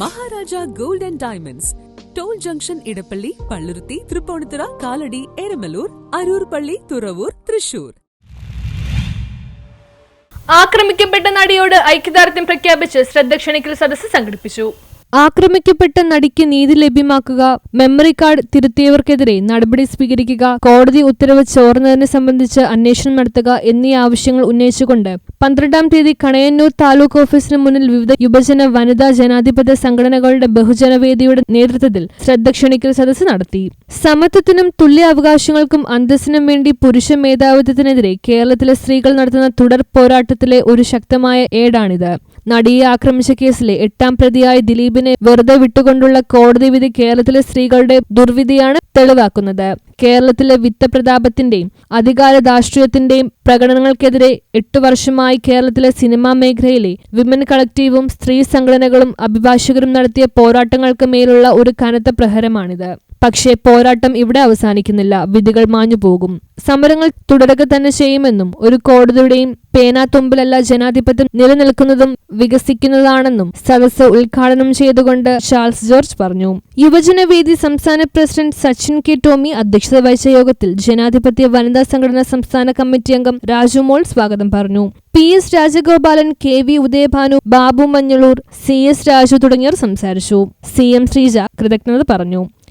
Maharaja gold and diamonds. Toll junction Edappally Palluruthy Tripunithura Kalady Eramalloor Aroor പള്ളി തുറവൂർ തൃശൂർ. ആക്രമിക്കപ്പെട്ട നടിയോട് ഐക്യദാർഢ്യം പ്രഖ്യാപിച്ച് ശ്രദ്ധ ക്ഷണിക്കൽ സദസ്സ് സംഘടിപ്പിച്ചു. ആക്രമിക്കപ്പെട്ട നടിക്ക് നീതി ലഭ്യമാക്കുക മെമ്മറി കാർഡ് തിരുത്തിയവർക്കെതിരെ നടപടി സ്വീകരിക്കുക കോടതി ഉത്തരവ് ചോർന്നതിനെ സംബന്ധിച്ച് അന്വേഷണം നടത്തുക എന്നീ ആവശ്യങ്ങൾ ഉന്നയിച്ചുകൊണ്ട് പന്ത്രണ്ടാം തീയതി കണയന്നൂർ താലൂക്ക് ഓഫീസിന് മുന്നിൽ വിവിധ യുവജന വനിതാ ജനാധിപത്യ സംഘടനകളുടെ ബഹുജനവേദിയുടെ നേതൃത്വത്തിൽ ശ്രദ്ധ ക്ഷണിക്കൽ സദസ്സ് നടത്തി. സമത്വത്തിനും തുല്യ അവകാശങ്ങൾക്കും അന്തസ്സിനും വേണ്ടി പുരുഷ മേധാവിത്വത്തിനെതിരെ കേരളത്തിലെ സ്ത്രീകൾ നടത്തുന്ന തുടർ പോരാട്ടത്തിലെ ഒരു ശക്തമായ ഏടാണിത്. നടിയെ ആക്രമിച്ച കേസിലെ എട്ടാം പ്രതിയായ ദിലീപിനെ വെറുതെ വിട്ടുകൊണ്ടുള്ള കോടതി വിധി കേരളത്തിലെ സ്ത്രീകളുടെ ദുർവിധിയാണ് തെളിവാക്കുന്നത്. കേരളത്തിലെ വിത്തപ്രതാപത്തിന്റെയും അധികാര രാഷ്ട്രീയത്തിന്റെയും പ്രകടനങ്ങൾക്കെതിരെ എട്ടു വർഷമായി കേരളത്തിലെ സിനിമാ മേഖലയിലെ വിമൻ കളക്റ്റീവും സ്ത്രീ സംഘടനകളും അഭിഭാഷകരും നടത്തിയ പോരാട്ടങ്ങൾക്ക് മേലുള്ള ഒരു കനത്ത പ്രഹരമാണിത്. പക്ഷേ പോരാട്ടം ഇവിടെ അവസാനിക്കുന്നില്ല. വിധികൾ മാഞ്ഞു പോകും. സമരങ്ങൾ തുടരുക തന്നെ ചെയ്യുമെന്നും ഒരു കോടതിയുടെയും പേനാത്തുമ്പിലല്ല ജനാധിപത്യം നിലനിൽക്കുന്നതും വികസിക്കുന്നതാണെന്നും സദസ്സ് ഉദ്ഘാടനം ചെയ്തുകൊണ്ട് ചാൾസ് ജോർജ് പറഞ്ഞു. യുവജനവേദി സംസ്ഥാന പ്രസിഡന്റ് സച്ചിൻ കെ ടോമി അധ്യക്ഷത വഹിച്ച യോഗത്തിൽ ജനാധിപത്യ വനിതാ സംഘടനാ സംസ്ഥാന കമ്മിറ്റി അംഗം രാജു മോൾ സ്വാഗതം പറഞ്ഞു. P S Rajagopalan K V Udayabhanu Babu Manjalloor C S Raju തുടങ്ങിയവർ സംസാരിച്ചു. സി എം ശ്രീജ കൃതജ്ഞത പറഞ്ഞു.